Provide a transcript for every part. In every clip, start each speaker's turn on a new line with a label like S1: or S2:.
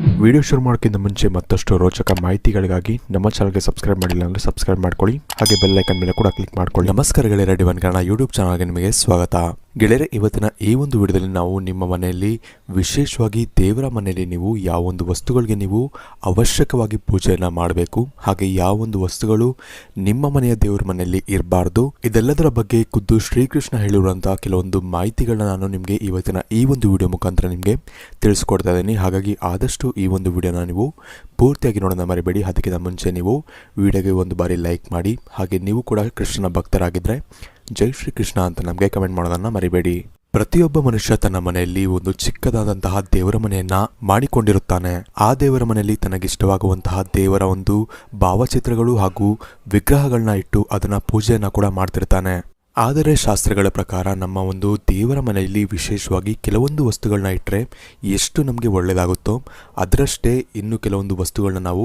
S1: Mm-hmm. Video ಶುರು ಮಾಡೋಕ್ಕಿಂತ ಮುಂಚೆ ಮತ್ತಷ್ಟು ರೋಚಕ ಮಾಹಿತಿಗಳಿಗಾಗಿ ನಮ್ಮ ಚಾನಲ್ಗೆ ಸಬ್ಸ್ಕ್ರೈಬ್ ಮಾಡಿಲ್ಲ ಅಂದರೆ ಸಬ್ಸ್ಕ್ರೈಬ್ ಮಾಡ್ಕೊಳ್ಳಿ. ಹಾಗೆ ಬೆಲ್ ಐಕನ್ ಮೇಲೆ ಕೂಡ ಕ್ಲಿಕ್ ಮಾಡ್ಕೊಳ್ಳಿ. ನಮಸ್ಕಾರ ಗೆಳೆಯರ ಡಿವನ್ ಕನ್ನಡ ಯೂಟ್ಯೂಬ್ ಚಾನಲ್ಗೆ ನಿಮಗೆ ಸ್ವಾಗತ. ಗೆಳೆಯರೆ, ಇವತ್ತಿನ ಈ ಒಂದು ವಿಡಿಯೋದಲ್ಲಿ ನಾವು ನಿಮ್ಮ ಮನೆಯಲ್ಲಿ ವಿಶೇಷವಾಗಿ ದೇವರ ಮನೆಯಲ್ಲಿ ನೀವು ಯಾವೊಂದು ವಸ್ತುಗಳಿಗೆ ನೀವು ಅವಶ್ಯಕವಾಗಿ ಪೂಜೆಯನ್ನು ಮಾಡಬೇಕು, ಹಾಗೆ ಯಾವೊಂದು ವಸ್ತುಗಳು ನಿಮ್ಮ ಮನೆಯ ದೇವರ ಮನೆಯಲ್ಲಿ ಇರಬಾರ್ದು, ಇದೆಲ್ಲದರ ಬಗ್ಗೆ ಖುದ್ದು ಶ್ರೀಕೃಷ್ಣ ಹೇಳಿರುವಂತಹ ಕೆಲವೊಂದು ಮಾಹಿತಿಗಳನ್ನ ನಾನು ನಿಮಗೆ ಇವತ್ತಿನ ಈ ಒಂದು ವಿಡಿಯೋ ಮುಖಾಂತರ ನಿಮಗೆ ತಿಳಿಸ್ಕೊಡ್ತಾ ಇದ್ದೀನಿ. ಹಾಗಾಗಿ ಆದಷ್ಟು ಈ ಒಂದು ವಿಡಿಯೋನ ನೀವು ಪೂರ್ತಿಯಾಗಿ ನೋಡೋಣ ಮರಿಬೇಡಿ. ಅದಕ್ಕಿಂತ ಮುಂಚೆ ನೀವು ವಿಡಿಯೋಗೆ ಒಂದು ಬಾರಿ ಲೈಕ್ ಮಾಡಿ. ಹಾಗೆ ನೀವು ಕೂಡ ಕೃಷ್ಣನ ಭಕ್ತರಾಗಿದ್ದರೆ ಜೈ ಶ್ರೀ ಕೃಷ್ಣ ಅಂತ ನಮಗೆ ಕಮೆಂಟ್ ಮಾಡೋದನ್ನ ಮರಿಬೇಡಿ. ಪ್ರತಿಯೊಬ್ಬ ಮನುಷ್ಯ ತನ್ನ ಮನೆಯಲ್ಲಿ ಒಂದು ಚಿಕ್ಕದಾದಂತಹ ದೇವರ ಮನೆಯನ್ನ ಮಾಡಿಕೊಂಡಿರುತ್ತಾನೆ. ಆ ದೇವರ ಮನೆಯಲ್ಲಿ ತನಗಿಷ್ಟವಾಗುವಂತಹ ದೇವರ ಒಂದು ಭಾವಚಿತ್ರಗಳು ಹಾಗೂ ವಿಗ್ರಹಗಳನ್ನ ಇಟ್ಟು ಅದನ್ನ ಪೂಜೆಯನ್ನ ಕೂಡ ಮಾಡ್ತಿರ್ತಾನೆ. ಆದರೆ ಶಾಸ್ತ್ರಗಳ ಪ್ರಕಾರ ನಮ್ಮ ಒಂದು ದೇವರ ಮನೆಯಲ್ಲಿ ವಿಶೇಷವಾಗಿ ಕೆಲವೊಂದು ವಸ್ತುಗಳನ್ನ ಇಟ್ಟರೆ ಎಷ್ಟು ನಮಗೆ ಒಳ್ಳೆಯದಾಗುತ್ತೋ ಅದರಷ್ಟೇ ಇನ್ನು ಕೆಲವೊಂದು ವಸ್ತುಗಳನ್ನ ನಾವು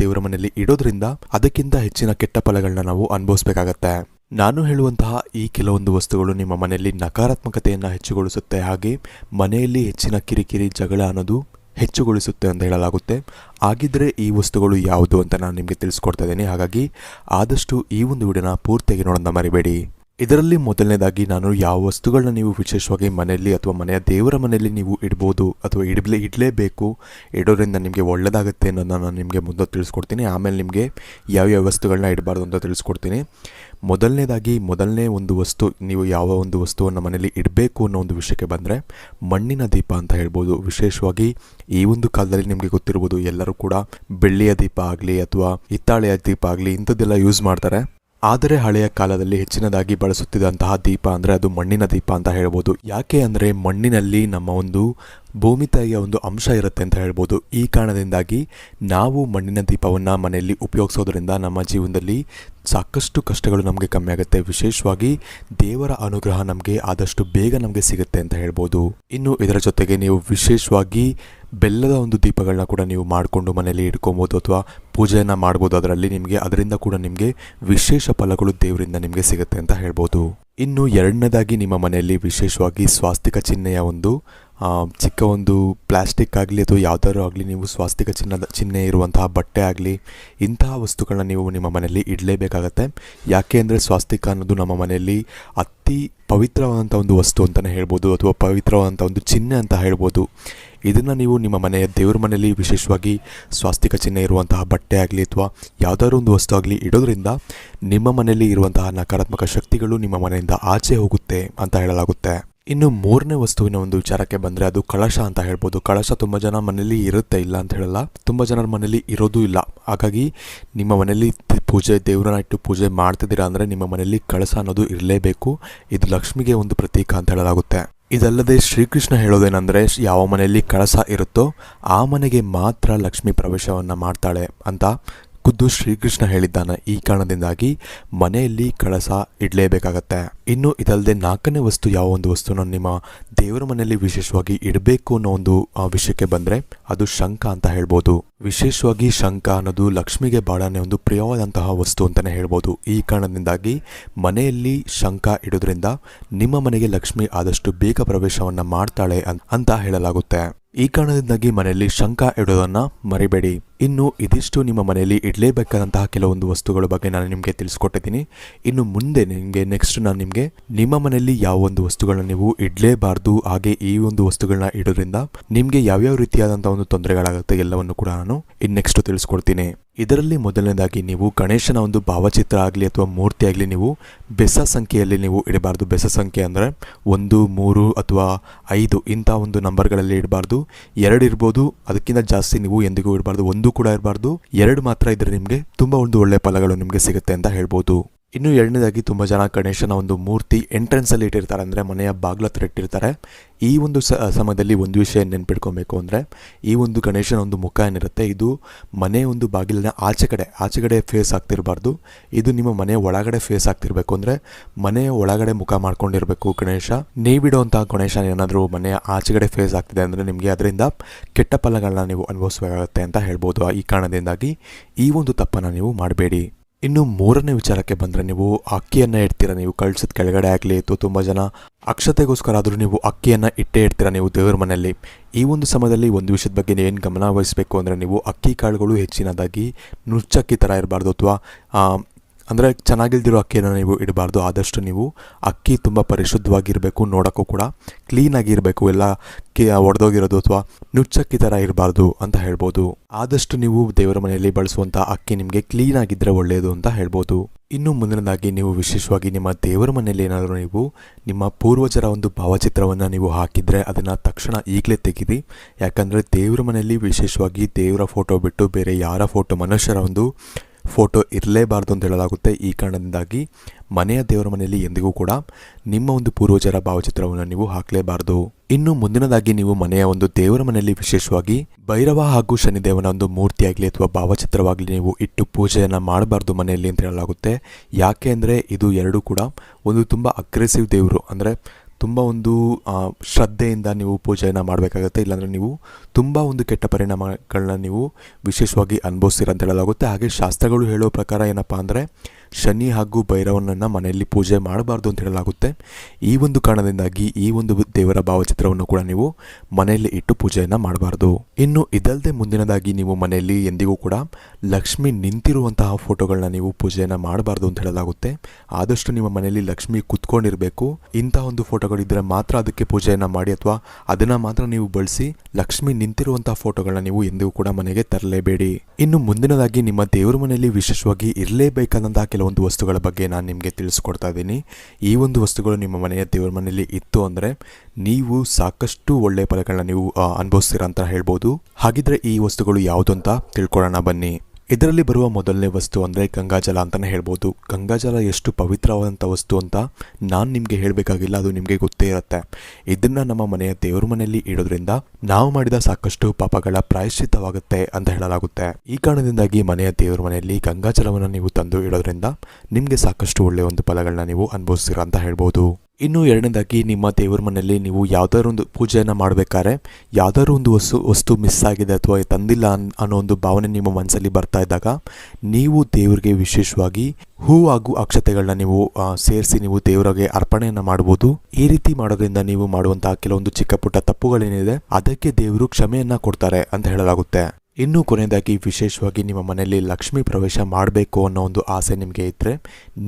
S1: ದೇವರ ಮನೆಯಲ್ಲಿ ಇಡೋದ್ರಿಂದ ಅದಕ್ಕಿಂತ ಹೆಚ್ಚಿನ ಕೆಟ್ಟ ಫಲಗಳನ್ನ ನಾವು ಅನುಭವಿಸ್ಬೇಕಾಗತ್ತೆ. ನಾನು ಹೇಳುವಂತಹ ಈ ಕೆಲವೊಂದು ವಸ್ತುಗಳು ನಿಮ್ಮ ಮನೆಯಲ್ಲಿ ನಕಾರಾತ್ಮಕತೆಯನ್ನು ಹೆಚ್ಚುಗೊಳಿಸುತ್ತೆ ಹಾಗೆ ಮನೆಯಲ್ಲಿ ಹೆಚ್ಚಿನ ಕಿರಿಕಿರಿ ಜಗಳ ಅನ್ನೋದು ಹೆಚ್ಚುಗೊಳಿಸುತ್ತೆ ಅಂತ ಹೇಳಲಾಗುತ್ತೆ. ಆಗಿದ್ದರೆ ಈ ವಸ್ತುಗಳು ಯಾವುದು ಅಂತ ನಾನು ನಿಮಗೆ ತಿಳಿಸ್ಕೊಡ್ತಾ ಇದ್ದೀನಿ. ಹಾಗಾಗಿ ಆದಷ್ಟು ಈ ಒಂದು ವಿಡಿಯೋನ ಪೂರ್ತಿಯಾಗಿ ನೋಡೋಣ ಮರಿಬೇಡಿ. ಇದರಲ್ಲಿ ಮೊದಲನೇದಾಗಿ ನಾನು ಯಾವ ವಸ್ತುಗಳನ್ನ ನೀವು ವಿಶೇಷವಾಗಿ ಮನೆಯಲ್ಲಿ ಅಥವಾ ಮನೆಯ ದೇವರ ಮನೆಯಲ್ಲಿ ನೀವು ಇಡ್ಬೋದು ಅಥವಾ ಇಡಲೇ ಇಡಲೇಬೇಕು, ಇಡೋದ್ರಿಂದ ನಿಮಗೆ ಒಳ್ಳೆಯದಾಗುತ್ತೆ ಅನ್ನೋದನ್ನ ನಾನು ನಿಮಗೆ ಮುಂದೆ ತಿಳಿಸ್ಕೊಡ್ತೀನಿ. ಆಮೇಲೆ ನಿಮಗೆ ಯಾವ್ಯಾವ ವಸ್ತುಗಳನ್ನ ಇಡಬಾರ್ದು ಅಂತ ತಿಳಿಸ್ಕೊಡ್ತೀನಿ. ಮೊದಲನೇದಾಗಿ, ಮೊದಲನೇ ಒಂದು ವಸ್ತು, ನೀವು ಯಾವ ಒಂದು ವಸ್ತುವನ್ನು ಮನೆಯಲ್ಲಿ ಇಡಬೇಕು ಅನ್ನೋ ಒಂದು ವಿಷಯಕ್ಕೆ ಬಂದರೆ ಮಣ್ಣಿನ ದೀಪ ಅಂತ ಹೇಳ್ಬೋದು. ವಿಶೇಷವಾಗಿ ಈ ಒಂದು ಕಾಲದಲ್ಲಿ ನಿಮಗೆ ಗೊತ್ತಿರ್ಬೋದು ಎಲ್ಲರೂ ಕೂಡ ಬೆಳ್ಳಿಯ ದೀಪ ಆಗಲಿ ಅಥವಾ ಹಿತ್ತಾಳೆಯ ದೀಪ ಆಗಲಿ ಇಂಥದ್ದೆಲ್ಲ ಯೂಸ್ ಮಾಡ್ತಾರೆ. ಆದರೆ ಹಳೆಯ ಕಾಲದಲ್ಲಿ ಹೆಚ್ಚಿನದಾಗಿ ಬಳಸುತ್ತಿದ್ದಂತಹ ದೀಪ ಅಂದರೆ ಅದು ಮಣ್ಣಿನ ದೀಪ ಅಂತ ಹೇಳ್ಬೋದು. ಯಾಕೆ ಅಂದರೆ ಮಣ್ಣಿನಲ್ಲಿ ನಮ್ಮ ಒಂದು ಭೂಮಿ ತಾಯಿಯ ಒಂದು ಅಂಶ ಇರುತ್ತೆ ಅಂತ ಹೇಳ್ಬೋದು. ಈ ಕಾರಣದಿಂದಾಗಿ ನಾವು ಮಣ್ಣಿನ ದೀಪವನ್ನು ಮನೆಯಲ್ಲಿ ಉಪಯೋಗಿಸೋದ್ರಿಂದ ನಮ್ಮ ಜೀವನದಲ್ಲಿ ಸಾಕಷ್ಟು ಕಷ್ಟಗಳು ನಮಗೆ ಕಮ್ಮಿ ಆಗುತ್ತೆ. ವಿಶೇಷವಾಗಿ ದೇವರ ಅನುಗ್ರಹ ನಮಗೆ ಆದಷ್ಟು ಬೇಗ ನಮಗೆ ಸಿಗುತ್ತೆ ಅಂತ ಹೇಳ್ಬೋದು. ಇನ್ನು ಇದರ ಜೊತೆಗೆ ನೀವು ವಿಶೇಷವಾಗಿ ಬೆಲ್ಲದ ಒಂದು ದೀಪಗಳನ್ನ ಕೂಡ ನೀವು ಮಾಡಿಕೊಂಡು ಮನೆಯಲ್ಲಿ ಇಟ್ಕೊಬೋದು ಅಥವಾ ಪೂಜೆಯನ್ನು ಮಾಡ್ಬೋದು ಅದರಲ್ಲಿ ನಿಮಗೆ, ಅದರಿಂದ ಕೂಡ ನಿಮಗೆ ವಿಶೇಷ ಫಲಗಳು ದೇವರಿಂದ ನಿಮಗೆ ಸಿಗುತ್ತೆ ಅಂತ ಹೇಳ್ಬೋದು. ಇನ್ನು ಎರಡನೇದಾಗಿ ನಿಮ್ಮ ಮನೆಯಲ್ಲಿ ವಿಶೇಷವಾಗಿ ಸ್ವಾಸ್ತಿಕ ಚಿಹ್ನೆಯ ಒಂದು ಚಿಕ್ಕ ಒಂದು ಪ್ಲಾಸ್ಟಿಕ್ ಆಗಲಿ ಅಥವಾ ಯಾವ್ದಾದ್ರು ಆಗಲಿ ನೀವು ಸ್ವಾಸ್ತಿಕ ಚಿನ್ನದ, ಚಿಹ್ನೆ ಇರುವಂತಹ ಬಟ್ಟೆ ಆಗಲಿ ಇಂತಹ ವಸ್ತುಗಳನ್ನ ನೀವು ನಿಮ್ಮ ಮನೆಯಲ್ಲಿ ಇಡಲೇಬೇಕಾಗತ್ತೆ. ಯಾಕೆ ಅಂದರೆ ಸ್ವಾಸ್ತಿಕ ಅನ್ನೋದು ನಮ್ಮ ಮನೆಯಲ್ಲಿ ಅತಿ ಪವಿತ್ರವಾದಂಥ ಒಂದು ವಸ್ತು ಅಂತಲೇ ಹೇಳ್ಬೋದು ಅಥವಾ ಪವಿತ್ರವಾದಂಥ ಒಂದು ಚಿಹ್ನೆ ಅಂತ ಹೇಳ್ಬೋದು. ಇದನ್ನು ನೀವು ನಿಮ್ಮ ಮನೆಯ ದೇವ್ರ ಮನೆಯಲ್ಲಿ ವಿಶೇಷವಾಗಿ ಸ್ವಾಸ್ತಿಕ ಚಿಹ್ನೆ ಇರುವಂತಹ ಬಟ್ಟೆ ಆಗಲಿ ಅಥವಾ ಯಾವುದಾದ್ರು ಒಂದು ವಸ್ತು ಆಗಲಿ ಇಡೋದ್ರಿಂದ ನಿಮ್ಮ ಮನೆಯಲ್ಲಿ ಇರುವಂತಹ ನಕಾರಾತ್ಮಕ ಶಕ್ತಿಗಳು ನಿಮ್ಮ ಮನೆಯಿಂದ ಆಚೆ ಹೋಗುತ್ತೆ ಅಂತ ಹೇಳಲಾಗುತ್ತೆ. ಇನ್ನು ಮೂರನೇ ವಸ್ತುವಿನ ಒಂದು ವಿಚಾರಕ್ಕೆ ಬಂದರೆ ಅದು ಕಳಶ ಅಂತ ಹೇಳ್ಬೋದು. ಕಳಶ ತುಂಬ ಜನ ಮನೆಯಲ್ಲಿ ಇರುತ್ತೆ, ಇಲ್ಲ ಅಂತ ಹೇಳಲ್ಲ. ತುಂಬ ಜನರ ಮನೆಯಲ್ಲಿ ಇರೋದು ಇಲ್ಲ. ಹಾಗಾಗಿ ನಿಮ್ಮ ಮನೆಯಲ್ಲಿ ಪೂಜೆ, ದೇವರನ್ನ ಇಟ್ಟು ಪೂಜೆ ಮಾಡ್ತಿದ್ದೀರಾ ಅಂದರೆ ನಿಮ್ಮ ಮನೆಯಲ್ಲಿ ಕಳಶ ಅನ್ನೋದು ಇರಲೇಬೇಕು. ಇದು ಲಕ್ಷ್ಮಿಗೆ ಒಂದು ಪ್ರತೀಕ ಅಂತ ಹೇಳಲಾಗುತ್ತೆ. ಇದಲ್ಲದೆ ಶ್ರೀಕೃಷ್ಣ ಹೇಳೋದೇನೆಂದರೆ ಯಾವ ಮನೆಯಲ್ಲಿ ಕಳಸ ಇರುತ್ತೋ ಆ ಮನೆಗೆ ಮಾತ್ರ ಲಕ್ಷ್ಮಿ ಪ್ರವೇಶವನ್ನು ಮಾಡ್ತಾಳೆ ಅಂತ ಖುದ್ದು ಶ್ರೀಕೃಷ್ಣ ಹೇಳಿದ್ದಾನೆ. ಈ ಕಾರಣದಿಂದಾಗಿ ಮನೆಯಲ್ಲಿ ಕಳಸ ಇಡಲೇಬೇಕಾಗತ್ತೆ. ಇನ್ನು ಇದಲ್ಲದೆ ನಾಲ್ಕನೇ ವಸ್ತು ಯಾವ ಒಂದು ವಸ್ತುನ ನಿಮ್ಮ ದೇವರ ಮನೆಯಲ್ಲಿ ವಿಶೇಷವಾಗಿ ಇಡಬೇಕು ಅನ್ನೋ ಒಂದು ವಿಷಯಕ್ಕೆ ಬಂದರೆ ಅದು ಶಂಖ ಅಂತ ಹೇಳ್ಬೋದು. ವಿಶೇಷವಾಗಿ ಶಂಖ ಅನ್ನೋದು ಲಕ್ಷ್ಮಿಗೆ ಬಹಳನೇ ಒಂದು ಪ್ರಿಯವಾದಂತಹ ವಸ್ತು ಅಂತಲೇ ಹೇಳ್ಬೋದು. ಈ ಕಾರಣದಿಂದಾಗಿ ಮನೆಯಲ್ಲಿ ಶಂಖ ಇಡೋದ್ರಿಂದ ನಿಮ್ಮ ಮನೆಗೆ ಲಕ್ಷ್ಮಿ ಆದಷ್ಟು ಬೇಗ ಪ್ರವೇಶವನ್ನು ಮಾಡ್ತಾಳೆ ಅಂತ ಹೇಳಲಾಗುತ್ತೆ. ಈ ಕಾರಣದಿಂದಾಗಿ ಮನೆಯಲ್ಲಿ ಶಂಖ ಇಡೋದನ್ನು ಮರಿಬೇಡಿ. ಇನ್ನು ಇದಿಷ್ಟು ನಿಮ್ಮ ಮನೆಯಲ್ಲಿ ಇಡಲೇಬೇಕಾದಂತಹ ಕೆಲವೊಂದು ವಸ್ತುಗಳ ಬಗ್ಗೆ ನಾನು ನಿಮಗೆ ತಿಳಿಸ್ಕೊಟ್ಟಿದ್ದೀನಿ. ಇನ್ನು ಮುಂದೆ ನಿಮಗೆ ನೆಕ್ಸ್ಟ್ ನಾನು ನಿಮಗೆ ನಿಮ್ಮ ಮನೆಯಲ್ಲಿ ಯಾವ ಒಂದು ವಸ್ತುಗಳನ್ನ ನೀವು ಇಡಲೇಬಾರ್ದು, ಹಾಗೆ ಈ ಒಂದು ವಸ್ತುಗಳನ್ನ ಇಡೋದ್ರಿಂದ ನಿಮಗೆ ಯಾವ್ಯಾವ ರೀತಿಯಾದಂಥ ಒಂದು ತೊಂದರೆಗಳಾಗುತ್ತೆ ಎಲ್ಲವನ್ನು ಕೂಡ ನಾನು ಇನ್ನು ನೆಕ್ಸ್ಟ್ ತಿಳಿಸ್ಕೊಡ್ತೀನಿ. ಇದರಲ್ಲಿ ಮೊದಲನೇದಾಗಿ ನೀವು ಗಣೇಶನ ಒಂದು ಭಾವಚಿತ್ರ ಆಗಲಿ ಅಥವಾ ಮೂರ್ತಿ ಆಗಲಿ ನೀವು ಬೆಸ ಸಂಖ್ಯೆಯಲ್ಲಿ ನೀವು ಇಡಬಾರ್ದು. ಬೆಸ ಸಂಖ್ಯೆ ಅಂದರೆ ಒಂದು, ಮೂರು ಅಥವಾ ಐದು ಇಂಥ ಒಂದು ನಂಬರ್ಗಳಲ್ಲಿ ಇಡಬಾರ್ದು. ಎರಡು ಇರ್ಬೋದು, ಅದಕ್ಕಿಂತ ಜಾಸ್ತಿ ನೀವು ಎಂದಿಗೂ ಇಡಬಾರ್ದು. ಒಂದು ಕೂಡ ಇರಬಾರ್ದು. ಎರಡು ಮಾತ್ರ ಇದ್ರೆ ನಿಮಗೆ ತುಂಬಾ ಒಂದು ಒಳ್ಳೆ ಫಲಗಳು ನಿಮಗೆ ಸಿಗುತ್ತೆ ಅಂತ ಹೇಳ್ಬೋದು. ಇನ್ನು ಎರಡನೇದಾಗಿ ತುಂಬ ಜನ ಗಣೇಶನ ಒಂದು ಮೂರ್ತಿ ಎಂಟ್ರೆನ್ಸಲ್ಲಿ ಇಟ್ಟಿರ್ತಾರೆ ಅಂದರೆ ಮನೆಯ ಬಾಗ್ಲ ಹತ್ರ ಇಟ್ಟಿರ್ತಾರೆ. ಈ ಒಂದು ಸಮಯದಲ್ಲಿ ಒಂದು ವಿಷಯ ನೆನ್ಪಿಟ್ಕೊಬೇಕು ಅಂದರೆ ಈ ಒಂದು ಗಣೇಶನ ಒಂದು ಮುಖ ಏನಿರುತ್ತೆ, ಇದು ಮನೆ ಒಂದು ಬಾಗಿಲಿನ ಆಚೆ ಕಡೆ ಆಚೆ ಕಡೆ ಫೇಸ್ ಆಗ್ತಿರಬಾರ್ದು. ಇದು ನಿಮ್ಮ ಮನೆಯ ಒಳಗಡೆ ಫೇಸ್ ಆಗ್ತಿರಬೇಕು ಅಂದರೆ ಮನೆಯ ಒಳಗಡೆ ಮುಖ ಮಾಡ್ಕೊಂಡಿರಬೇಕು ಗಣೇಶ. ನೀವಿಡುವಂತಹ ಗಣೇಶ ಏನಾದರೂ ಮನೆಯ ಆಚೆಗಡೆ ಫೇಸ್ ಆಗ್ತಿದೆ ಅಂದರೆ ನಿಮಗೆ ಅದರಿಂದ ಕೆಟ್ಟ ಫಲಗಳನ್ನ ನೀವು ಅನುಭವಿಸಬೇಕಾಗತ್ತೆ ಅಂತ ಹೇಳ್ಬೋದು. ಈ ಕಾರಣದಿಂದಾಗಿ ಈ ಒಂದು ತಪ್ಪನ್ನು ನೀವು ಮಾಡಬೇಡಿ. ಇನ್ನು ಮೂರನೇ ವಿಚಾರಕ್ಕೆ ಬಂದರೆ ನೀವು ಅಕ್ಕಿಯನ್ನು ಇಡ್ತೀರಾ? ನೀವು ಕಳ್ಸಿದ ಕೆಳಗಡೆ ಆಗಲಿ, ಇತ್ತು ತುಂಬ ಜನ. ಅಕ್ಷತೆಗೋಸ್ಕರ ಆದರೂ ನೀವು ಅಕ್ಕಿಯನ್ನು ಇಟ್ಟೇ ಇಡ್ತೀರಾ ನೀವು ದೇವ್ರ ಮನೆಯಲ್ಲಿ? ಈ ಒಂದು ಸಮಯದಲ್ಲಿ ಒಂದು ವಿಷಯದ ಬಗ್ಗೆ ಏನು ಗಮನ ವಹಿಸಬೇಕು ಅಂದರೆ ನೀವು ಅಕ್ಕಿ ಕಾಳುಗಳು ಹೆಚ್ಚಿನದಾಗಿ ನುಚ್ಚಕ್ಕಿ ಥರ ಇರಬಾರ್ದು ಅಥವಾ ಅಂದರೆ ಚೆನ್ನಾಗಿಲ್ದಿರೋ ಅಕ್ಕಿಯನ್ನು ನೀವು ಇಡಬಾರ್ದು. ಆದಷ್ಟು ನೀವು ಅಕ್ಕಿ ತುಂಬ ಪರಿಶುದ್ಧವಾಗಿರಬೇಕು ನೋಡೋಕ್ಕೂ ಕೂಡ. ಕ್ಲೀನಾಗಿರಬೇಕು ಎಲ್ಲ ಕಿ, ಒಡೆದೋಗಿರೋದು ಅಥವಾ ನುಚ್ಚಕ್ಕಿ ಥರ ಇರಬಾರ್ದು ಅಂತ ಹೇಳ್ಬೋದು. ಆದಷ್ಟು ನೀವು ದೇವರ ಮನೆಯಲ್ಲಿ ಬಳಸುವಂಥ ಅಕ್ಕಿ ನಿಮಗೆ ಕ್ಲೀನಾಗಿದ್ದರೆ ಒಳ್ಳೆಯದು ಅಂತ ಹೇಳ್ಬೋದು. ಇನ್ನು ಮುಂದಿನದಾಗಿ ನೀವು ವಿಶೇಷವಾಗಿ ನಿಮ್ಮ ದೇವರ ಮನೆಯಲ್ಲಿ ಏನಾದರೂ ನೀವು ನಿಮ್ಮ ಪೂರ್ವಜರ ಒಂದು ಭಾವಚಿತ್ರವನ್ನು ನೀವು ಹಾಕಿದರೆ ಅದನ್ನು ತಕ್ಷಣ ಈಗಲೇ ತೆಗೀರಿ. ಯಾಕಂದರೆ ದೇವರ ಮನೆಯಲ್ಲಿ ವಿಶೇಷವಾಗಿ ದೇವರ ಫೋಟೋ ಬಿಟ್ಟು ಬೇರೆ ಯಾರ ಫೋಟೋ ಮನುಷ್ಯರ ಒಂದು ಫೋಟೋ ಇರಲೇಬಾರ್ದು ಅಂತ ಹೇಳಲಾಗುತ್ತೆ. ಈ ಕಾರಣದಿಂದಾಗಿ ಮನೆಯ ದೇವರ ಮನೆಯಲ್ಲಿ ಎಂದಿಗೂ ಕೂಡ ನಿಮ್ಮ ಒಂದು ಪೂರ್ವಜರ ಭಾವಚಿತ್ರವನ್ನು ನೀವು ಹಾಕಲೇಬಾರದು. ಇನ್ನು ಮುಂದಿನದಾಗಿ ನೀವು ಮನೆಯ ಒಂದು ದೇವರ ಮನೆಯಲ್ಲಿ ವಿಶೇಷವಾಗಿ ಭೈರವ ಹಾಗೂ ಶನಿದೇವನ ಒಂದು ಮೂರ್ತಿಯಾಗಲಿ ಅಥವಾ ಭಾವಚಿತ್ರವಾಗಲಿ ನೀವು ಇಟ್ಟು ಪೂಜೆಯನ್ನು ಮಾಡಬಾರ್ದು ಮನೆಯಲ್ಲಿ ಅಂತ ಹೇಳಲಾಗುತ್ತೆ. ಯಾಕೆ ಅಂದರೆ ಇದು ಎರಡೂ ಕೂಡ ಒಂದು ತುಂಬ ಅಗ್ರೆಸಿವ್ ದೇವರು. ಅಂದರೆ ತುಂಬ ಒಂದು ಶ್ರದ್ಧೆಯಿಂದ ನೀವು ಪೂಜೆಯನ್ನು ಮಾಡಬೇಕಾಗುತ್ತೆ. ಇಲ್ಲಾಂದರೆ ನೀವು ತುಂಬ ಒಂದು ಕೆಟ್ಟ ಪರಿಣಾಮಗಳನ್ನ ನೀವು ವಿಶೇಷವಾಗಿ ಅನುಭವಿಸ್ತೀರ ಅಂತ ಹೇಳಲಾಗುತ್ತೆ. ಹಾಗೆ ಶಾಸ್ತ್ರಗಳು ಹೇಳೋ ಪ್ರಕಾರ ಏನಪ್ಪ ಅಂದರೆ ಶನಿ ಹಾಗೂ ಭೈರವನನ್ನು ಮನೆಯಲ್ಲಿ ಪೂಜೆ ಮಾಡಬಾರ್ದು ಅಂತ ಹೇಳಲಾಗುತ್ತೆ. ಈ ಒಂದು ಕಾರಣದಿಂದಾಗಿ ಈ ಒಂದು ದೇವರ ಭಾವಚಿತ್ರವನ್ನು ಕೂಡ ನೀವು ಮನೆಯಲ್ಲಿ ಇಟ್ಟು ಪೂಜೆಯನ್ನು ಮಾಡಬಾರ್ದು. ಇನ್ನು ಇದಲ್ಲದೆ ಮುಂದಿನದಾಗಿ ನೀವು ಮನೆಯಲ್ಲಿ ಎಂದಿಗೂ ಕೂಡ ಲಕ್ಷ್ಮಿ ನಿಂತಿರುವಂತಹ ಫೋಟೋಗಳನ್ನ ನೀವು ಪೂಜೆಯನ್ನು ಮಾಡಬಾರ್ದು ಅಂತ ಹೇಳಲಾಗುತ್ತೆ. ಆದಷ್ಟು ನಿಮ್ಮ ಮನೆಯಲ್ಲಿ ಲಕ್ಷ್ಮಿ ಕುತ್ಕೊಂಡಿರಬೇಕು. ಇಂತಹ ಒಂದು ಫೋಟೋಗಳಿದ್ದರೆ ಮಾತ್ರ ಅದಕ್ಕೆ ಪೂಜೆಯನ್ನು ಮಾಡಿ ಅಥವಾ ಅದನ್ನು ಮಾತ್ರ ನೀವು ಬಳಸಿ ಲಕ್ಷ್ಮಿ ನಿಂತಿರುವಂತಹ ಫೋಟೋಗಳನ್ನ ನೀವು ಎಂದಿಗೂ ಕೂಡ ಮನೆಗೆ ತರಲೇಬೇಡಿ. ಇನ್ನು ಮುಂದಿನದಾಗಿ ನಿಮ್ಮ ದೇವರ ಮನೆಯಲ್ಲಿ ವಿಶೇಷವಾಗಿ ಇರಲೇಬೇಕಾದಂತಹ ಕೆಲವೊಂದು ವಸ್ತುಗಳ ಬಗ್ಗೆ ನಾನು ನಿಮಗೆ ತಿಳಿಸ್ಕೊಡ್ತಾ ಇದ್ದೀನಿ. ಈ ಒಂದು ವಸ್ತುಗಳು ನಿಮ್ಮ ಮನೆಯ ದೇವರ ಮನೆಯಲ್ಲಿ ಇತ್ತು ಅಂದರೆ ನೀವು ಸಾಕಷ್ಟು ಒಳ್ಳೆಯ ಫಲಗಳನ್ನ ನೀವು ಅನುಭವಿಸ್ತೀರ ಅಂತ ಹೇಳ್ಬೋದು. ಹಾಗಿದ್ರೆ ಈ ವಸ್ತುಗಳು ಯಾವುದು ಅಂತ ತಿಳ್ಕೊಳ್ಳೋಣ ಬನ್ನಿ. ಇದರಲ್ಲಿ ಬರುವ ಮೊದಲನೇ ವಸ್ತು ಅಂದರೆ ಗಂಗಾಜಲ ಅಂತಲೇ ಹೇಳ್ಬೋದು. ಗಂಗಾಜಲ ಎಷ್ಟು ಪವಿತ್ರವಾದಂಥ ವಸ್ತು ಅಂತ ನಾನು ನಿಮಗೆ ಹೇಳಬೇಕಾಗಿಲ್ಲ, ಅದು ನಿಮಗೆ ಗೊತ್ತೇ ಇರುತ್ತೆ. ಇದನ್ನು ನಮ್ಮ ಮನೆಯ ದೇವರ ಮನೆಯಲ್ಲಿ ಇಡೋದ್ರಿಂದ ನಾವು ಮಾಡಿದ ಸಾಕಷ್ಟು ಪಾಪಗಳ ಪ್ರಾಯಶ್ಚಿತವಾಗುತ್ತೆ ಅಂತ ಹೇಳಲಾಗುತ್ತೆ. ಈ ಕಾರಣದಿಂದಾಗಿ ಮನೆಯ ದೇವರ ಮನೆಯಲ್ಲಿ ಗಂಗಾಜಲವನ್ನು ನೀವು ತಂದು ಇಡೋದ್ರಿಂದ ನಿಮಗೆ ಸಾಕಷ್ಟು ಒಳ್ಳೆಯ ಒಂದು ಫಲಗಳನ್ನ ನೀವು ಅನುಭವಿಸ್ತೀರ ಅಂತ ಹೇಳ್ಬೋದು. ಇನ್ನು ಎರಡನೇದಾಗಿ ನಿಮ್ಮ ದೇವರ ಮನೆಯಲ್ಲಿ ನೀವು ಯಾವುದಾದ್ರು ಒಂದು ಪೂಜೆಯನ್ನು ಮಾಡಬೇಕಾದ್ರೆ ಯಾವುದಾದ್ರು ಒಂದು ವಸ್ತು ವಸ್ತು ಮಿಸ್ ಆಗಿದೆ ಅಥವಾ ತಂದಿಲ್ಲ ಅನ್, ಅನ್ನೋ ಒಂದು ಭಾವನೆ ನಿಮ್ಮ ಮನಸ್ಸಲ್ಲಿ ಬರ್ತಾ ಇದ್ದಾಗ ನೀವು ದೇವರಿಗೆ ವಿಶೇಷವಾಗಿ ಹೂ ಹಾಗೂ ಅಕ್ಷತೆಗಳನ್ನ ನೀವು ಸೇರಿಸಿ ನೀವು ದೇವರಿಗೆ ಅರ್ಪಣೆಯನ್ನು ಮಾಡ್ಬೋದು. ಈ ರೀತಿ ಮಾಡೋದ್ರಿಂದ ನೀವು ಮಾಡುವಂತಹ ಕೆಲವೊಂದು ಚಿಕ್ಕ ಪುಟ್ಟ ತಪ್ಪುಗಳೇನಿದೆ ಅದಕ್ಕೆ ದೇವರು ಕ್ಷಮೆಯನ್ನ ಕೊಡ್ತಾರೆ ಅಂತ ಹೇಳಲಾಗುತ್ತೆ. ಇನ್ನು ಕೊನೆಯದಾಗಿ ವಿಶೇಷವಾಗಿ ನಿಮ್ಮ ಮನೆಯಲ್ಲಿ ಲಕ್ಷ್ಮೀ ಪ್ರವೇಶ ಮಾಡಬೇಕು ಅನ್ನೋ ಒಂದು ಆಸೆ ನಿಮಗೆ ಇದ್ದರೆ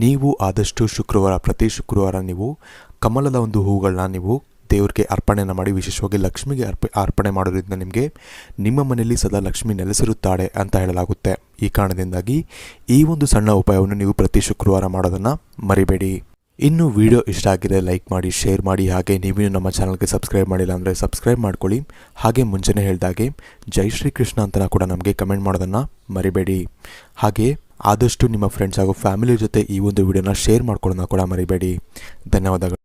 S1: ನೀವು ಆದಷ್ಟು ಶುಕ್ರವಾರ, ಪ್ರತಿ ಶುಕ್ರವಾರ ನೀವು ಕಮಲದ ಒಂದು ಹೂಗಳನ್ನ ನೀವು ದೇವ್ರಿಗೆ ಅರ್ಪಣೆಯನ್ನು ಮಾಡಿ, ವಿಶೇಷವಾಗಿ ಲಕ್ಷ್ಮಿಗೆ ಅರ್ಪ, ಅರ್ಪಣೆ ಮಾಡೋದ್ರಿಂದ ನಿಮಗೆ ನಿಮ್ಮ ಮನೆಯಲ್ಲಿ ಸದಾ ಲಕ್ಷ್ಮಿ ನೆಲೆಸಿರುತ್ತಾಳೆ ಅಂತ ಹೇಳಲಾಗುತ್ತೆ. ಈ ಕಾರಣದಿಂದಾಗಿ ಈ ಒಂದು ಸಣ್ಣ ಉಪಾಯವನ್ನು ನೀವು ಪ್ರತಿ ಶುಕ್ರವಾರ ಮಾಡೋದನ್ನು ಮರಿಬೇಡಿ. ಇನ್ನು ವಿಡಿಯೋ ಇಷ್ಟ ಆಗಿದೆ ಲೈಕ್ ಮಾಡಿ, ಶೇರ್ ಮಾಡಿ, ಹಾಗೆ ನೀವೇನು ನಮ್ಮ ಚಾನಲ್ಗೆ ಸಬ್ಸ್ಕ್ರೈಬ್ ಮಾಡಿಲ್ಲ ಅಂದರೆ ಸಬ್ಸ್ಕ್ರೈಬ್ ಮಾಡ್ಕೊಳ್ಳಿ. ಹಾಗೆ ಮುಂಚೆನೇ ಹೇಳಿದಾಗೆ, ಜೈ ಶ್ರೀ ಕೃಷ್ಣ ಅಂತ ಕೂಡ ನಮಗೆ ಕಮೆಂಟ್ ಮಾಡೋದನ್ನು ಮರಿಬೇಡಿ. ಹಾಗೆ ಆದಷ್ಟು ನಿಮ್ಮ ಫ್ರೆಂಡ್ಸ್ ಹಾಗೂ ಫ್ಯಾಮಿಲಿ ಜೊತೆ ಈ ಒಂದು ವಿಡಿಯೋನ ಶೇರ್ ಮಾಡ್ಕೊಳ್ಳೋದನ್ನ ಕೂಡ ಮರಿಬೇಡಿ. ಧನ್ಯವಾದಗಳು.